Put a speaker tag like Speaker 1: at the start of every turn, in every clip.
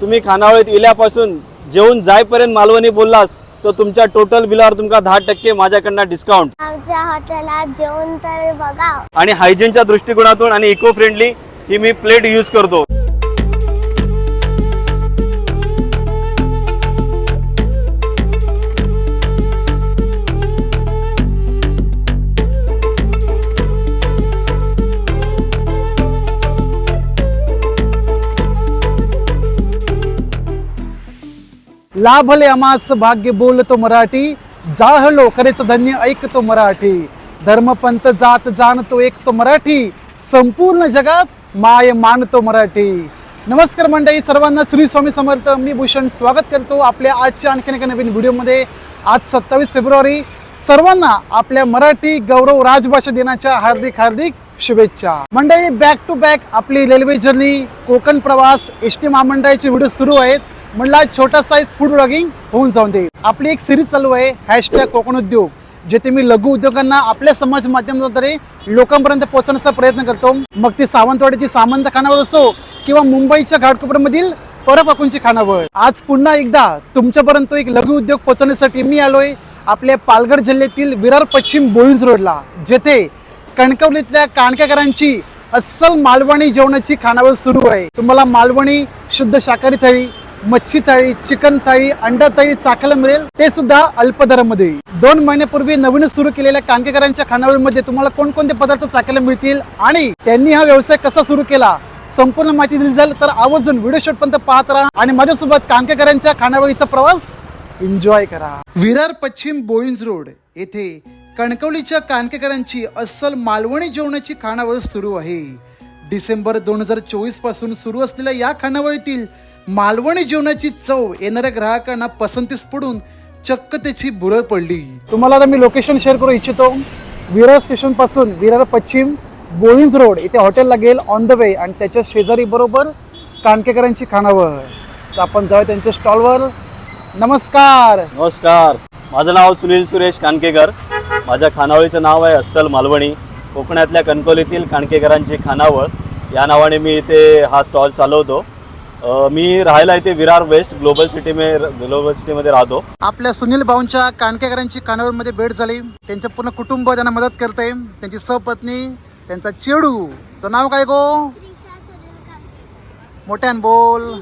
Speaker 1: तुम्ही खानावळीत इल्यापासून जेवून जायपर्यंत मालवणी बोललास तर तुमच्या टोटल बिलावर तुमका दहा टक्के माझ्याकडनं डिस्काउंट
Speaker 2: आमच्या हॉटेलात जेवण तर बघा.
Speaker 1: आणि हायजीनच्या दृष्टिकोनातून आणि इको फ्रेंडली ही मी प्लेट यूज करतो.
Speaker 3: लाभले अमास भाग्य बोलतो मराठी जाळलो खरेच धन्य ऐकतो मराठी. धर्मपंथ जात जाणतो ऐकतो मराठी संपूर्ण जगात माय मानतो मराठी. नमस्कार मंडळी सर्वांना श्री स्वामी समर्थ मी भूषण स्वागत करतो आपल्या आजच्या आणखीन एका नवीन व्हिडिओमध्ये. आज सत्तावीस फेब्रुवारी सर्वांना आपल्या मराठी गौरव राजभाषा दिनाच्या हार्दिक हार्दिक शुभेच्छा. मंडळी बॅक टू बॅक आपली रेल्वे जर्नी कोकण प्रवास एस टी महामंडळाचे व्हिडिओ सुरू आहेत. म्हणला छोटा साईज फूड ब्लॉगिंग होऊन जाऊन दे. आपली एक सिरीज चालू आहे हॅशटॅग कोकण उद्योग जेथे मी लघु उद्योगांना आपल्या समाज माध्यमाद्वारे लोकांपर्यंत पोहोचण्याचा प्रयत्न करतो. मग ती सावंतवाडीची सामंत खानावळ असो किंवा मुंबईच्या घाटकोपरमधील परपाकूंची खानावळ. आज पुन्हा एकदा तुमच्यापर्यंत एक लघु उद्योग पोहोचवण्यासाठी मी आलोय आपल्या पालघर जिल्ह्यातील विरार पश्चिम बोईन्स रोडला जेथे कणकवलीतल्या काणकेकरांची अस्सल मालवणी जेवणाची खानावळ सुरू आहे. तुम्हाला मालवणी शुद्ध शाकाहारी थाळी मच्छी थाळी चिकन थाळी अंडा थाळी चाकायला मिळेल ते सुद्धा अल्प दरामध्ये. दोन महिन्यापूर्वी नवीनच सुरू केलेल्या कांकेकरांच्या खानावळीमध्ये तुम्हाला कोणकोणते पदार्थ चाकायला मिळतील आणि त्यांनी हा व्यवसाय कसा सुरू केला? संपूर्ण माहिती दिली जाईल तर आवर्जून व्हिडिओ शॉट पाहत राहा आणि माझ्यासोबत कांकेकरांच्या खानावळीचा प्रवास एन्जॉय करा. विरार पश्चिम बोईन्स रोड येथे कणकवलीच्या कानकेकरांची अस्सल मालवणी जेवणाची खानावळ सुरू आहे. डिसेंबर दोन हजार चोवीसपासून सुरू असलेल्या या खानावळीतील मालवणी जेवणाची चव येणाऱ्या ग्राहकांना पसंतीस पडून चक्क त्याची बुरळ पडली. तुम्हाला आता मी लोकेशन शेअर करू इच्छितो. विरार स्टेशनपासून विरार पश्चिम बोईन्स रोड इथे हॉटेल लागेल ऑन द वे आणि त्याच्या शेजारी बरोबर कानकेकरांची खानावळ. तर आपण जाऊया त्यांच्या स्टॉलवर नमस्कार!
Speaker 1: नमस्कार. माझं नाव सुनील सुरेश कानकेकर. माझ्या खानावळीचं नाव आहे अस्सल मालवणी. कोकणातल्या कणकवलीतील काणकेकरांची खानावळ. या नावाने मी इथे हा स्टॉल चालवतो. मी राहायला इथे विरार वेस्ट ग्लोबल सिटी मे ग्लोबल सिटीमध्ये राहतो.
Speaker 3: आपल्या सुनील भाऊंच्या कानकेकरांची खानावळमध्ये भेट झाली. त्यांचं पूर्ण कुटुंब त्यांना मदत करते. त्यांची सहपत्नी त्यांचा चेडू. चं नाव काय गो? मोठ्यान बोल.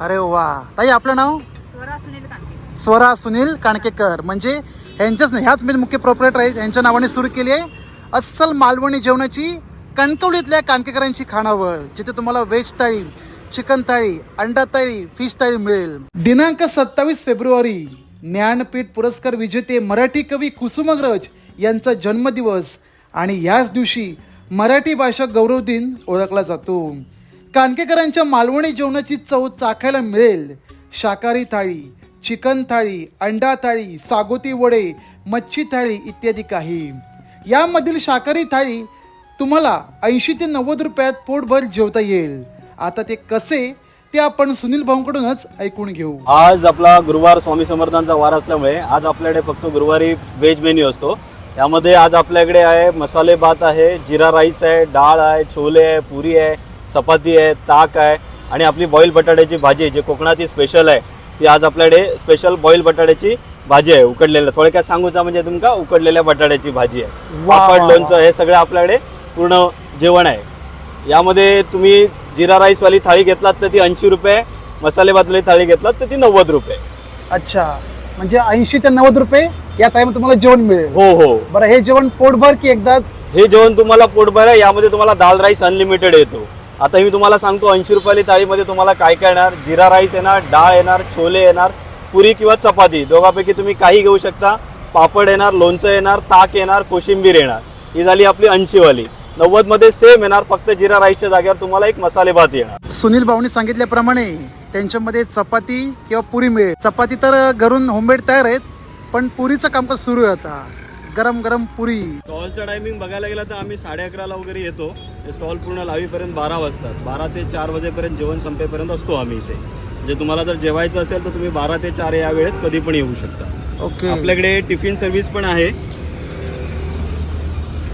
Speaker 3: अरे वा. ताई आपलं नाव? स्वरा सुनील काणकेकर. म्हणजे यांच्याच नाही ह्याच मेन मुख्य प्रोपरेटर आहेत. यांच्या नावाने सुरू केली आहे. अस्सल मालवणी जेवणाची कणकवलीतल्या कानकेकरांची खानावळ जिथे तुम्हाला व्हेज थाळी चिकन थाळी अंडा थाळी फिश थाळी मिळेल. दिनांक सत्तावीस फेब्रुवारी ज्ञानपीठ पुरस्कार विजेते मराठी कवी कुसुमाग्रज यांचा जन्मदिवस आणि याच दिवशी मराठी भाषा गौरव दिन ओळखला जातो. कानकेकरांच्या मालवणी जेवणाची चव चाखायला मिळेल. शाकाहारी थाळी चिकन थाळी अंडा थाळी सागोती वडे मच्छी थाळी इत्यादी काही. यामधील शाकाहारी थाळी तुम्हाला ऐंशी ते नव्वद रुपयात पोटभर जेवता येईल. आता ते कसे ते आपण सुनील भाऊंकडूनच ऐकून घेऊ.
Speaker 1: आज आपला गुरुवार स्वामी समर्थांचा वार असल्यामुळे आज आपल्याकडे फक्त गुरुवारी व्हेज मेन्यू असतो. त्यामध्ये आज आपल्याकडे आहे मसाले भात आहे जिरा राईस आहे डाळ आहे छोले आहे पुरी आहे चपाती आहे ताक आहे आणि आपली बॉईल बटाट्याची भाजी जे कोकणाची स्पेशल आहे. ती आज आपल्याकडे स्पेशल बॉईल बटाट्याची भाजी आहे उकडलेलं. थोडक्यात सांगूचा म्हणजे तुमका उकडलेल्या बटाट्याची भाजी आहे. पापड. लोणचं हे सगळं आपल्याकडे पूर्ण जेवण आहे. यामध्ये तुम्ही जिरा राईसवाली थाळी घेतलात तर ती ऐंशी रुपये मसाले भातवाली थाळी घेतलात तर ती नव्वद रुपये.
Speaker 3: अच्छा. म्हणजे ऐंशी ते नव्वद रुपये या टाइम तुम्हाला जेवण मिळेल.
Speaker 1: हो हो.
Speaker 3: बरं हे जेवण पोटभर की एकदाच?
Speaker 1: हे जेवण तुम्हाला पोटभर आहे यामध्ये तुम्हाला दाल राईस अनलिमिटेड येतो. आता मी तुम्हाला सांगतो ऐंशी रुपयाली थाळीमध्ये तुम्हाला काय काय येणार? जिरा राईस येणार डाळ येणार छोले येणार पुरी किंवा चपाती. दोघांपैकी तुम्ही काही घेऊ शकता. पापड येणार लोणचं येणार ताक येणार कोशिंबीर येणार. ही झाली आपली ऐंशीवाली. नव्वदमध्ये सेम येणार. फक्त जिरा राईसच्या जागेवर तुम्हाला एक मसाले भात येणार.
Speaker 3: सुनील भाऊनी सांगितल्याप्रमाणे त्यांच्यामध्ये चपाती किंवा पुरी मिळेल. चपाती तर घरून होममेड तयार आहेत पण पुरीचं कामकाज सुरू आहे आता? गरम गरम पुरी.
Speaker 1: स्टॉलचा टायमिंग बघायला गेला तर आम्ही साडे अकराला वगैरे येतो. ते स्टॉल पूर्ण लावीपर्यंत बारा वाजतात. बारा ते चार वाजेपर्यंत जेवण संपेपर्यंत असतो आम्ही इथे. म्हणजे तुम्हाला जर जेवायचं असेल तर तुम्ही बारा ते चार या वेळेत कधी पण येऊ शकता.
Speaker 3: ओके.
Speaker 1: आपल्याकडे टिफिन सर्व्हिस पण आहे.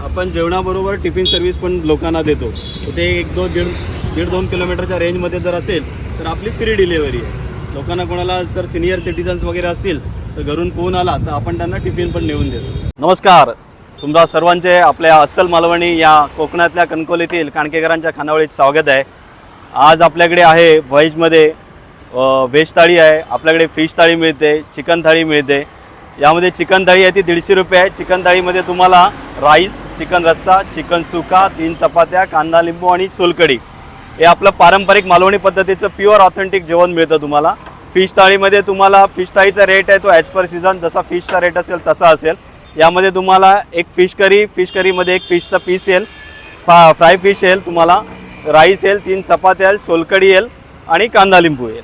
Speaker 1: आपण जेवणाबरोबर टिफिन सर्व्हिस पण लोकांना देतो. ते एक दोन दीड दीड दोन किलोमीटरच्या रेंजमध्ये जर असेल तर आपली फ्री डिलेवरी आहे. लोकांना कोणाला जर सिनियर सिटीजन्स वगैरे असतील तर घरून फोन आला तर आपण त्यांना टिफिन पण नेऊन देतो. नमस्कार. तुमचा सर्वांचे आपल्या अस्सल मालवणी या कोकणातल्या कणकोलीतील काणकेकरांच्या खानावळीत स्वागत आहे. आज आपल्याकडे आहे व्हेजमध्ये व्हेज थाळी आहे. आपल्याकडे फिश थाळी मिळते चिकन थाळी मिळते. यामध्ये चिकन थाळी आहे ती दीडशे रुपये आहे. चिकन थाळीमध्ये तुम्हाला राईस चिकन रस्सा चिकन सुका तीन चपात्या कांदा लिंबू आणि सोलकढी. हे आपलं पारंपरिक मालवणी पद्धतीचं प्युअर ऑथेंटिक जेवण मिळतं तुम्हाला. फिश थाळीमध्ये तुम्हाला फिश थाळीचा रेट आहे तो ॲज पर सीझन जसा फिशचा रेट असेल तसा असेल. यामध्ये तुम्हाला एक फिश करी फिश करीमध्ये एक फिशचा पीस येईल. फा फ्राय फिश येईल तुम्हाला. राईस येईल तीन चपात्या येईल सोलकढी येईल आणि कांदा लिंबू येईल.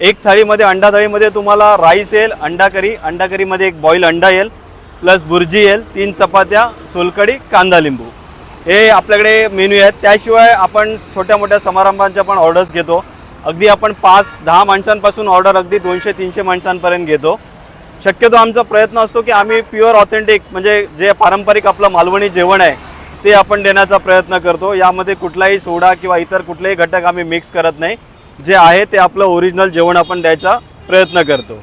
Speaker 1: एक थाळीमध्ये अंडा थाळीमध्ये तुम्हाला राईस येईल अंडा करी. अंडा करीमध्ये एक बॉईल अंडा येईल प्लस भुर्जी येईल तीन चपात्या सोलकढी कांदा लिंबू. हे आपल्याकडे मेन्यू आहेत. त्याशिवाय आपण छोट्या मोठ्या समारंभांच्या पण ऑर्डर्स घेतो. अगदी आपण पाच दहा माणसांपासून ऑर्डर अगदी दोनशे तीनशे माणसांपर्यंत घेतो. शक्यतो आमचा प्रयत्न असतो की आम्ही प्युअर ऑथेंटिक म्हणजे जे पारंपरिक आपलं मालवणी जेवण आहे ते आपण देण्याचा प्रयत्न करतो. यामध्ये कुठलाही सोडा किंवा इतर कुठलेही घटक आम्ही मिक्स करत नाही. जे आहे ते आपलं ओरिजिनल जेवण आपण द्यायचा प्रयत्न करतो.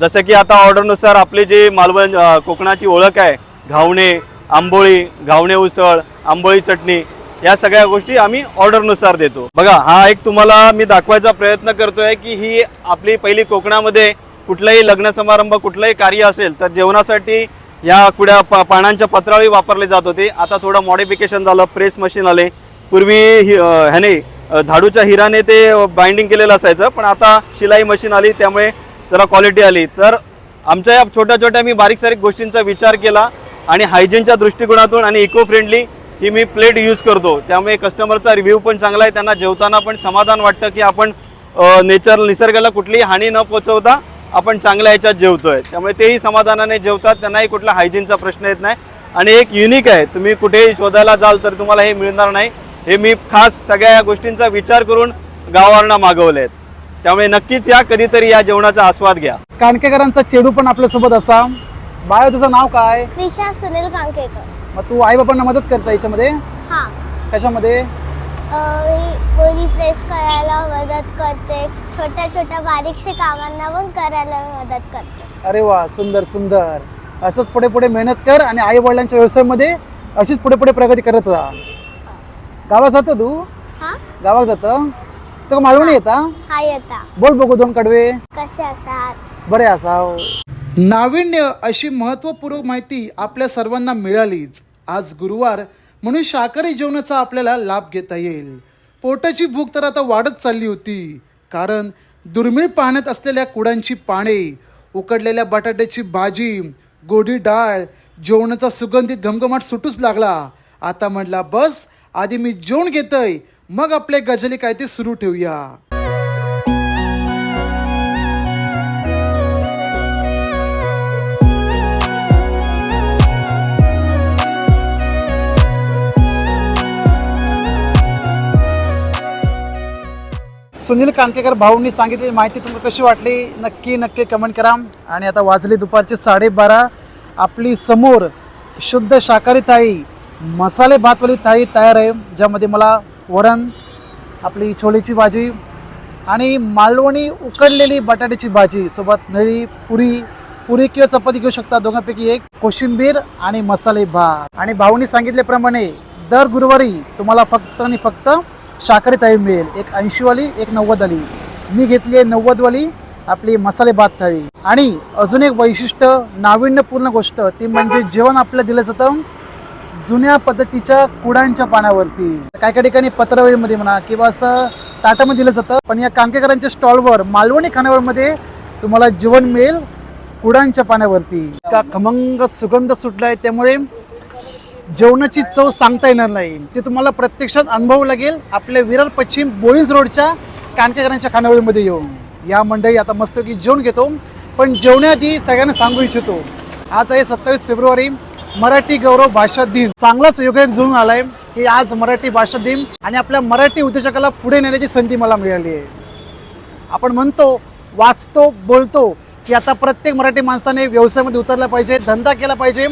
Speaker 1: जसं की आता ऑर्डरनुसार आपली जी मालवण कोकणाची ओळख आहे घावणे आंबोळी घावणे उसळ आंबोळी चटणी या सगळ्या गोष्टी आम्ही ऑर्डरनुसार देतो. बघा हा एक तुम्हाला मी दाखवायचा प्रयत्न करतोय की ही आपली पहिली कोकणामध्ये कुठलाही लग्न समारंभ कुठलंही कार्य असेल तर जेवणासाठी या कुड्या पा पानांच्या पत्रावळी वापरले जात होते. आता थोडं मॉडिफिकेशन झालं प्रेस मशीन आले. पूर्वी ह्याने झाडूच्या हिराने ते बाइंडिंग केलेलं असायचं पण आता शिलाई मशीन आली त्यामुळे जरा क्वालिटी आली. तर आमच्या या छोट्या छोट्या मी बारीक सारीक गोष्टींचा विचार केला आणि हायजीनच्या दृष्टिकोनातून आणि इको फ्रेंडली ही मी प्लेट यूज करतो. त्यामुळे कस्टमरचा रिव्ह्यू पण चांगला आहे त्यांना जेवताना पण समाधान वाटतं की आपण नेचर निसर्गाला कुठलीही हानी न पोचवता आपण चांगल्या ह्याच्यात जेवतोय. त्यामुळे तेही समाधानाने जेवतात त्यांनाही कुठला हायजीनचा प्रश्न येत नाही. आणि एक युनिक आहे तुम्ही कुठेही शोधायला जाल तर तुम्हाला हे मिळणार नाही. हे मी खास सगळ्या या गोष्टींचा विचार करून गावावरनं मागवले आहेत त्यामुळे नक्कीच या कधीतरी या जेवणाचा आस्वाद घ्या.
Speaker 3: काणकेकरांचा चेडू पण आपल्यासोबत असा. बाळा तुझं नाव काय?
Speaker 2: त्रिशा सुनील कांकेकर
Speaker 3: मग तू आई बाबांना मदत करता याच्यामध्ये?
Speaker 2: हा.
Speaker 3: कशामध्ये?
Speaker 2: ही प्रेस करायला मदत करते. छोट्या छोट्या बारीकशे कामांना पण करायला मदत करते.
Speaker 3: अरे वा सुंदर सुंदर. असंच पुढे पुढे मेहनत कर आणि आई वडिलांच्या व्यवसायामध्ये अशीच पुढे पुढे प्रगती करत राहा. गावात जातो तू?
Speaker 2: हा?
Speaker 3: गावात जातं? तर मालवणी येता?
Speaker 2: हा येता.
Speaker 3: बोल बघू दोन कडवे.
Speaker 2: कसे असात
Speaker 3: बरे असाव. नाविन्य अशी महत्त्वपूर्ण माहिती आपल्या सर्वांना मिळालीच. आज गुरुवार म्हणून शाकाहारी जेवणाचा आपल्याला लाभ घेता येईल. पोटाची भूक तर आता वाढत चालली होती कारण दुर्मिळ पाण्यात असलेल्या कुडांची पाने उकडलेल्या बटाट्याची भाजी गोडी डाळ जेवणाचा सुगंधित घमघमाट सुटूच लागला. आता म्हटला बस आधी मी जेवण घेतोय मग आपले गजली काय ते सुरू ठेवूया. सुनील कांकेकर भाऊंनी सांगितलेली माहिती तुम्हाला कशी वाटली? नक्की नक्की कमेंट करा. आणि आता वाजली दुपारचे साडेबारा. आपली समोर शुद्ध शाकाहारी ताई मसाले भातवाली थाळी तयार आहे ज्यामध्ये मला वरण आपली छोलेची भाजी आणि मालवणी उकडलेली बटाट्याची भाजी सोबत नळी पुरी पुरी किंवा चपाती घेऊ शकता. दोघांपैकी एक कोशिंबीर आणि मसाले भात. आणि भाऊनी सांगितल्याप्रमाणे दर गुरुवारी तुम्हाला फक्त आणि फक्त शाकाहारी थाळी मिळेल. एक ऐंशीवाली एक नव्वदवाली. मी घेतली आहे नव्वदवाली आपली मसाले भात थाळी. आणि अजून एक वैशिष्ट्य नाविन्यपूर्ण गोष्ट ती म्हणजे जेवण आपल्याला दिलं जातं जुन्या पद्धतीच्या कुडांच्या पाण्यावरती काही काही ठिकाणी पत्रावळीमध्ये म्हणा किंवा असं ताटामध्ये दिलं जातं. पण या कांकेकरांच्या स्टॉलवर मालवणी खाण्यावरमध्ये तुम्हाला जेवण मिळेल कुडांच्या पाण्यावरती का खमंग सुगंध सुटला आहे त्यामुळे जेवणाची चव सांगता येणार नाही. ते तुम्हाला प्रत्यक्षात अनुभव लागेल आपल्या विरार पश्चिम बोईज रोडच्या कानकेकरांच्या खानावळीमध्ये येऊन. या मंडळी आता मस्तपैकी जेवण घेतो. पण जेवण्याआधी सगळ्यांना सांगू इच्छितो. आज आहे सत्तावीस फेब्रुवारी. मराठी गौरव भाषा दिन. चांगलाच योगायोग जुळून आलाय की आज मराठी भाषा दिन आणि आपल्या मराठी उद्योजकाला पुढे नेण्याची संधी मला मिळाली आहे. आपण म्हणतो वाचतो बोलतो की आता प्रत्येक मराठी माणसाने व्यवसायामध्ये उतरला पाहिजे धंदा केला पाहिजे.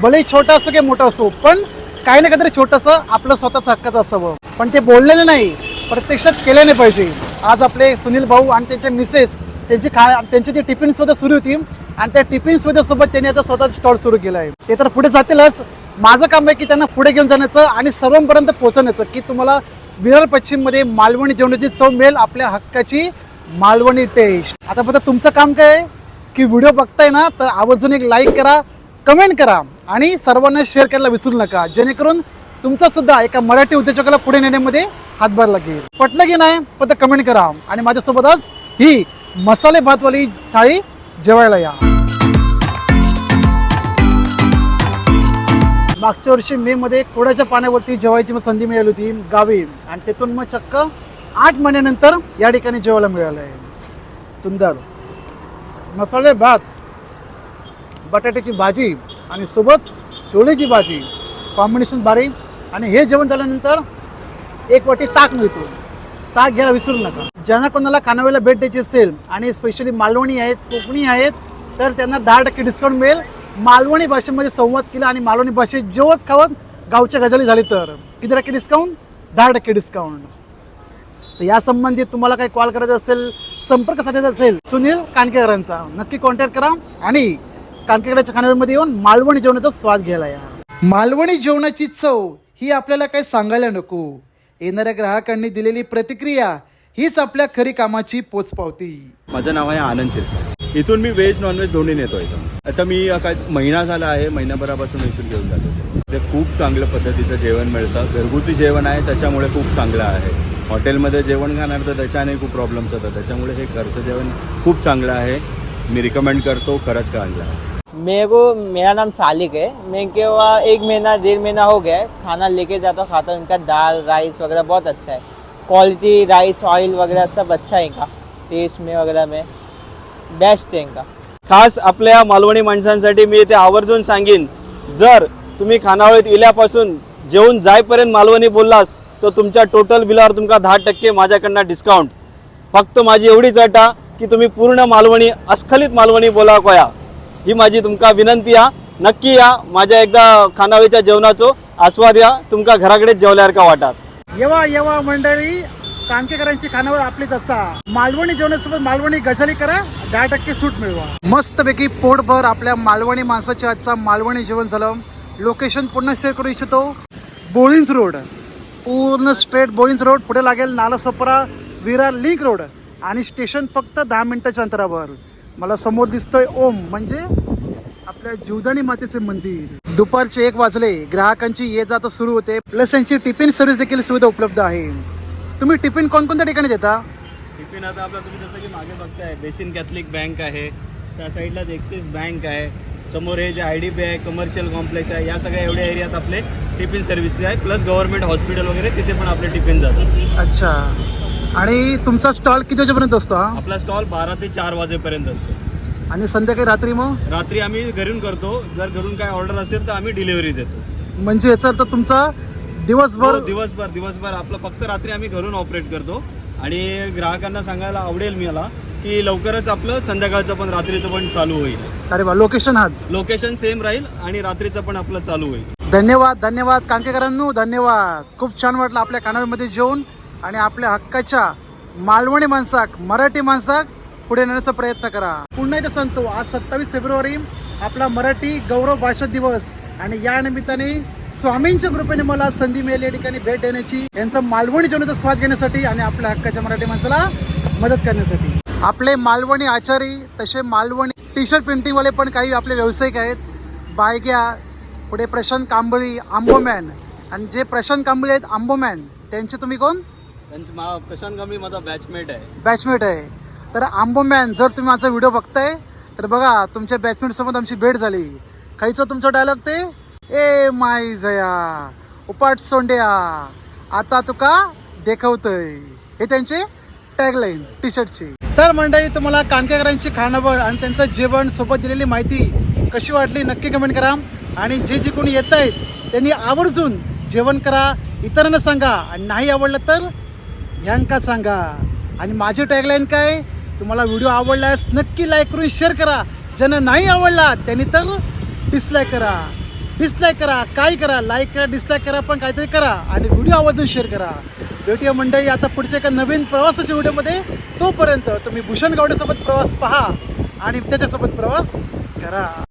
Speaker 3: भले छोटा असो की मोठा असो पण काही ना काहीतरी छोटंसं आपलं स्वतःच हक्काचं असावं. पण ते बोललेलं नाही प्रत्यक्षात केल्याने पाहिजे. आज आपले सुनील भाऊ आणि त्यांचे मिसेस त्यांची खा त्यांची ती टिफिन सुद्धा सुरू होती आणि त्या टिफिन सुद्धा सोबत त्यांनी आता स्वतः स्टॉल सुरू केला आहे. ते तर पुढे जातीलच. माझं काम आहे की त्यांना पुढे घेऊन जाण्याचं आणि सर्वांपर्यंत पोहोचवण्याचं की तुम्हाला विरार पश्चिममध्ये मालवणी जेवणाची चव मिळेल आपल्या हक्काची मालवणी टेस्ट आता फक्त तुमचं काम काय आहे? की व्हिडिओ बघताय ना तर आवर्जून एक लाईक करा कमेंट करा आणि सर्वांना शेअर करायला विसरू नका. जेणेकरून तुमचा सुद्धा एका मराठी उद्योजकाला पुढे नेण्यामध्ये हातभार लागेल. पटलं की नाही फक्त कमेंट करा. आणि माझ्यासोबतच ही मसाले भातवाली थाळी जेवायला या. मागच्या वर्षी मे मध्ये कोड्याच्या पाण्यावरती जेवायची मग संधी मिळाली होती गावी. आणि तिथून मग चक्क आठ महिन्यानंतर या ठिकाणी जेवायला मिळालं आहे सुंदर. मसाले भात बटाट्याची भाजी आणि सोबत छोलेची भाजी. कॉम्बिनेशन भारी. आणि हे जेवण झाल्यानंतर एक वाटी ताक मिळतो. ताक घ्यायला विसरू नका. ज्यांना कोणाला कानाव्याला भेट द्यायची असेल आणि स्पेशली मालवणी आहेत कोकणी आहेत तर त्यांना दहा टक्के डिस्काउंट मिळेल. मालवणी भाषेमध्ये संवाद केला आणि मालवणी भाषेत जेवत खावत गावच्या गजाली झाली तर. किती टक्के डिस्काउंट दहा टक्के डिस्काउंट तर यासंबंधी तुम्हाला काही कॉल करायचा असेल संपर्क साधायचा असेल सुनील कानकेकरांचा नक्की कॉन्टॅक्ट करा. आणि कानकेकरांच्या खानाव्यामध्ये येऊन मालवणी जेवणाचा स्वाद घ्यायला या. मालवणी जेवणाची चव ही आपल्याला काही सांगायला नको. येणाऱ्या ग्राहकांनी दिलेली प्रतिक्रिया हीच आपल्या खरी कामाची पोचपावती.
Speaker 4: माझं नाव आहे आनंद शिरसाट. इथून मी व्हेज नॉनव्हेज दोन्ही नेतो इथून. आता मी काय महिना झाला आहे महिनाभरापासून इथून घेऊन जातो ते खूप चांगल्या पद्धतीचं जेवण मिळतं. घरगुती जेवण आहे त्याच्यामुळे खूप चांगलं आहे. हॉटेलमध्ये जेवण खाणार तर त्याच्याने खूप प्रॉब्लेम्स होतात. त्याच्यामुळे हे घरचं जेवण खूप चांगलं आहे. मी रिकमेंड करतो खरंच चांगलं आहे
Speaker 5: मेरे को मेरा नाम सालिक है. मैं के वहाँ एक महीना डेढ़ महीना हो गया है खाना लेके जाता हूँ खाता हूँ. इनका दाल राइस वगैरह बहुत अच्छा है. क्वालिटी राइस ऑयल वगैरह सब अच्छा है इनका टेस्ट में वगैरह में बेस्ट है इनका।
Speaker 1: खास आपल्या मालवणी माणसांसाठी मी इथे आवर्जून सांगेन जर तुम्ही खानावळीत इल्यापासून जेवून जायपर्यंत मालवणी बोललास तर तुमच्या टोटल बिलावर तुमका दहा टक्के माझ्याकडनं डिस्काउंट फक्त माझी एवढीच अट की तुम्ही पूर्ण मालवणी अस्खलित मालवणी बोला कोया. ही माझी तुमका विनंती हा नक्की या. माझ्या एकदा खानावळीच्या जेवणाचो आस्वाद या. तुमका घराकडेच जेवल्यासारखा वाटात.
Speaker 3: येवा येवा मंडळी. कानकेकरांची खानावर आपली तसा मालवणी जेवणासोबत मालवणी गजाली करा दहा टक्के सूट मिळवा. मस्तपैकी पोटभर आपल्या मालवणी माणसाच्या आजचा मालवणी जेवण झालं. लोकेशन पुन्हा शेअर करू इच्छितो. बोळिंज रोड पूर्ण स्ट्रेट बोळिंज रोड पुढे लागेल नालासोपरा विरार लिंक रोड आणि स्टेशन फक्त दहा मिनिटाच्या अंतरावर. मला समोर दिसतोय ओम म्हणजे आपल्या जीवदानी मातेचे मंदिर. दुपारचे एक वाजले. ग्राहकांची ये जात सुरू होते. प्लस यांची टिफिन सर्व्हिस देखील सुविधा उपलब्ध आहे. तुम्ही टिफिन कोणकोणत्या ठिकाणी देता?
Speaker 1: टिफिन आता आपला तुम्ही जसं की मागे बघताय बेसिन कॅथलिक बँक आहे. त्या साईडलाच एक्सिस बँक आहे. समोर हे जे आय डी बी आहे कमर्शियल कॉम्प्लेक्स आहे या सगळ्या एवढ्या एरियात आपले टिफिन सर्व्हिसेस आहे. प्लस गव्हर्नमेंट हॉस्पिटल वगैरे तिथे पण आपले टिफिन जातात.
Speaker 3: अच्छा. आणि तुमचा स्टॉल किती वाजेपर्यंत असतो हा?
Speaker 1: आपला स्टॉल बारा ते चार वाजेपर्यंत असतो.
Speaker 3: आणि संध्याकाळी रात्री मग?
Speaker 1: रात्री आम्ही घरून करतो. जर घरून काय ऑर्डर असेल तर आम्ही डिलिव्हरी देतो.
Speaker 3: म्हणजे याचा अर्थ तुमचा दिवसभर
Speaker 1: हो, दिवसभर दिवसभर. आपलं फक्त रात्री आम्ही घरून ऑपरेट करतो. आणि ग्राहकांना सांगायला आवडेल मला की लवकरच आपलं संध्याकाळचं पण रात्रीचं पण चालू होईल.
Speaker 3: अरे वा लोकेशन हाच.
Speaker 1: लोकेशन सेम राहील आणि रात्रीचं पण आपलं चालू होईल.
Speaker 3: धन्यवाद धन्यवाद कांकेकरांनो धन्यवाद. खूप छान वाटलं आपल्या कानावीमध्ये जेवून आणि आपल्या हक्काच्या मालवणी माणसाक मराठी माणसाक पुढे नेण्याचा प्रयत्न करा. पुन्हा एकदा सांगतो आज सत्तावीस फेब्रुवारी आपला मराठी गौरव भाषा दिवस आणि या निमित्ताने स्वामींच्या कृपेने मला संधी मिळाली या ठिकाणी भेट देण्याची यांचा मालवणी जेवणाचा स्वाद घेण्यासाठी आणि आपल्या हक्काच्या मराठी माणसाला मदत करण्यासाठी. आपले मालवणी आचारी तसे मालवणी टी शर्ट प्रिंटिंगवाले पण काही आपले व्यावसायिक आहेत. बायग्या पुढे प्रशांत कांबळी आंबोमॅन. आणि जे प्रशांत कांबळी आहेत आंबोमॅन त्यांचे तुम्ही कोण?
Speaker 1: त्यांची मा प्रशांत कांबळी माझा बॅचमेट आहे.
Speaker 3: बॅचमेट आहे. तर आंबोमॅन जर तुम्ही माझा व्हिडिओ बघताय तर बघा तुमच्या बॅचमेंटसोबत आमची भेट झाली. खायचं तुमचं डायलॉग ते? ए माय जया उपाट सोंड्या आता तुका देखवतोय. हे त्यांचे टॅगलाईन टी शर्टची तर मंडळी तुम्हाला कानकेकरांची खाणावळ आणि त्यांचं जेवण सोबत दिलेली माहिती कशी वाटली नक्की कमेंट करा. आणि जे जे कोणी येत आहेत त्यांनी आवर्जून जेवण करा इतरांना सांगा. आणि नाही आवडलं तर ह्यांका सांगा. आणि माझी टॅगलाईन काय? तुम्हाला व्हिडिओ आवडल्यास नक्की लाईक करून शेअर करा. ज्यांना नाही आवडला त्यांनी तर डिसलाईक करा. डिसलाईक करा. काय करा? लाईक करा डिसलाईक करा पण काहीतरी करा आणि व्हिडिओ आवर्जून शेअर करा. भेटूया मंडळी आता पुढच्या एका नवीन प्रवासाच्या व्हिडिओमध्ये. तोपर्यंत तुम्ही भूषण गावडेसोबत प्रवास पहा आणि त्याच्यासोबत प्रवास करा.